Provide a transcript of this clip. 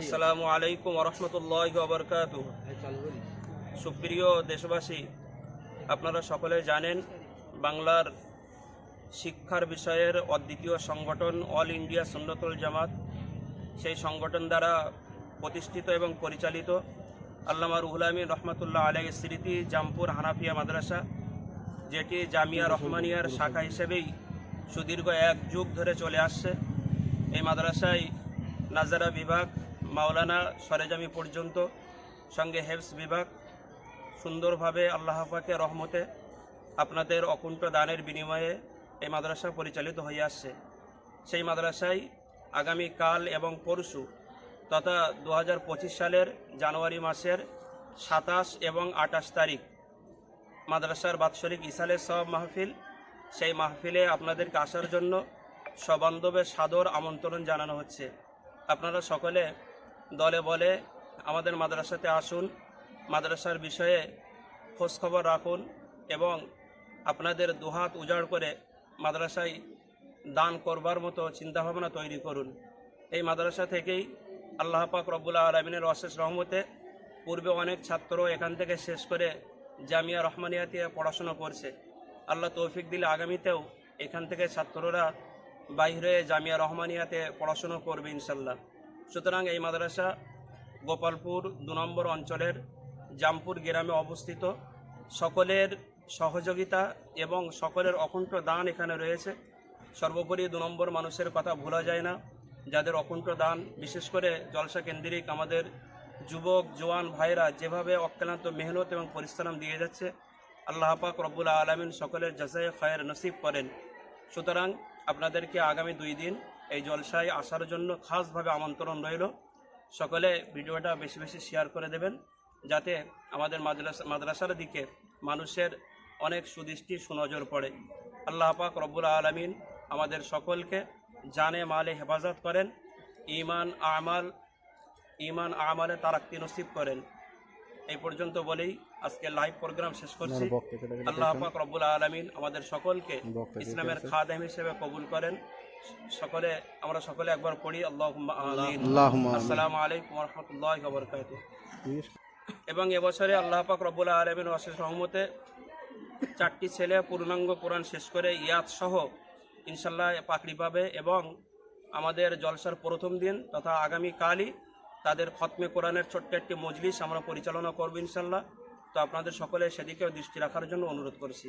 আসসালামু আলাইকুম রহমতুল্লাহ বরকাত সুপ্রিয় দেশবাসী, আপনারা সকলে জানেন বাংলার শিক্ষার বিষয়ের অদ্বিতীয় সংগঠন অল ইন্ডিয়া সুন্নতুল জামাত। সেই সংগঠন দ্বারা প্রতিষ্ঠিত এবং পরিচালিত আল্লামা রুহুল আমিন রহমতুল্লাহ আলাই স্মৃতি জামপুর হানাফিয়া মাদ্রাসা, যেটি জামিয়া রহমানিয়ার শাখা হিসেবেই সুদীর্ঘ এক যুগ ধরে চলে আসছে। এই মাদ্রাসায় নাজারা বিভাগ মাওলানা সরেজামি পর্যন্ত সঙ্গে হেফস বিভাগ সুন্দরভাবে আল্লাহ পাকে রহমতে আপনাদের অকুণ্ঠ দানের বিনিময়ে এই মাদ্রাসা পরিচালিত হয়ে আসছে। সেই মাদ্রাসায় আগামী কাল এবং পরশু তথা দু হাজার পঁচিশ সালের জানুয়ারি মাসের সাতাশ এবং আটাশ তারিখ মাদ্রাসার বাৎসরিক ইসালের সব মাহফিল, সেই মাহফিলে আপনাদেরকে আসার জন্য সবান্ধবের সাদর আমন্ত্রণ জানানো হচ্ছে। আপনারা সকলে দলে বলে আমাদের মাদ্রাসাতে আসুন, মাদ্রাসার বিষয়ে খোঁজখবর রাখুন এবং আপনাদের দুহাত উজাড় করে মাদ্রাসায় দান করবার মতো চিন্তাভাবনা তৈরি করুন। এই মাদ্রাসা থেকেই আল্লাহ পাক রব্বুল্লাহ আলমিনের অশেষ রহমতে পূর্বে অনেক ছাত্র এখান থেকে শেষ করে জামিয়া রহমানিয়াতে পড়াশোনা করছে। আল্লাহ তৌফিক দিলে আগামীতেও এখান থেকে ছাত্ররা বাইরে জামিয়া রহমানিয়াতে পড়াশুনো করবে ইনশাল্লাহ সুতরাং এই মাদ্রাসা গোপালপুর দু নম্বর অঞ্চলের জামপুর গ্রামে অবস্থিত। সকলের সহযোগিতা এবং সকলের অকুণ্ঠ দান এখানে রয়েছে। সর্বোপরি দু নম্বর মানুষের কথা ভোলা যায় না। যাদের অকুণ্ঠ দান, বিশেষ করে জলসা কেন্দ্রিক আমাদের যুবক, জোয়ান ভাইরা যেভাবে অক্লান্ত মেহনত এবং পরিশ্রম দিয়ে যাচ্ছে, আল্লাহ পাক রব্বুল আলমিন সকলের জাজায় খায়ের নসিব করেন। সুতরাং আপনাদেরকে আগামী দুই দিন এই জলসায় আসার জন্য খাসভাবে আমন্ত্রণ রইল। সকলে ভিডিওটা বেশি বেশি শেয়ার করে দেবেন যাতে আমাদের মাদ্রাসা মাদ্রাসার দিকে মানুষের অনেক সুদৃষ্টি সুনজর পড়ে। আল্লাহ পাক রব্বুল আলমিন আমাদের সকলকে জানে মালে হেফাজত করেন ইমান আমাল ইমান আমালে তারাক্তি নসিব করেন। এই পর্যন্ত বলেই আজকে লাইভ প্রোগ্রাম শেষ করছি। আল্লাহ পাক রব্বুল আলমিন আমাদের সকলকে ইসলামের খাদেম হিসেবে কবুল করেন। সকলে আমরা সকলে একবার পড়ি আল্লাহ। আসসালামু আলাইকুম রহমতুল্লাহ বরকাত এবং এবছরে আল্লাহ পাক রব্বুল আলমিন অশেষ রহমতে চারটি ছেলে পূর্ণাঙ্গ কোরআন শেষ করে ইয়াদ সহ ইনশাল্লাহ পাকড়ি পাবে এবং আমাদের জলসার প্রথম দিন তথা আগামী কালই তাদের খতমে কোরআনের ছোট্ট একটি মজলিস আমরা পরিচালনা করব ইনশাল্লাহ তো আপনাদের সকলে সেদিকেও দৃষ্টি রাখার জন্য অনুরোধ করছি।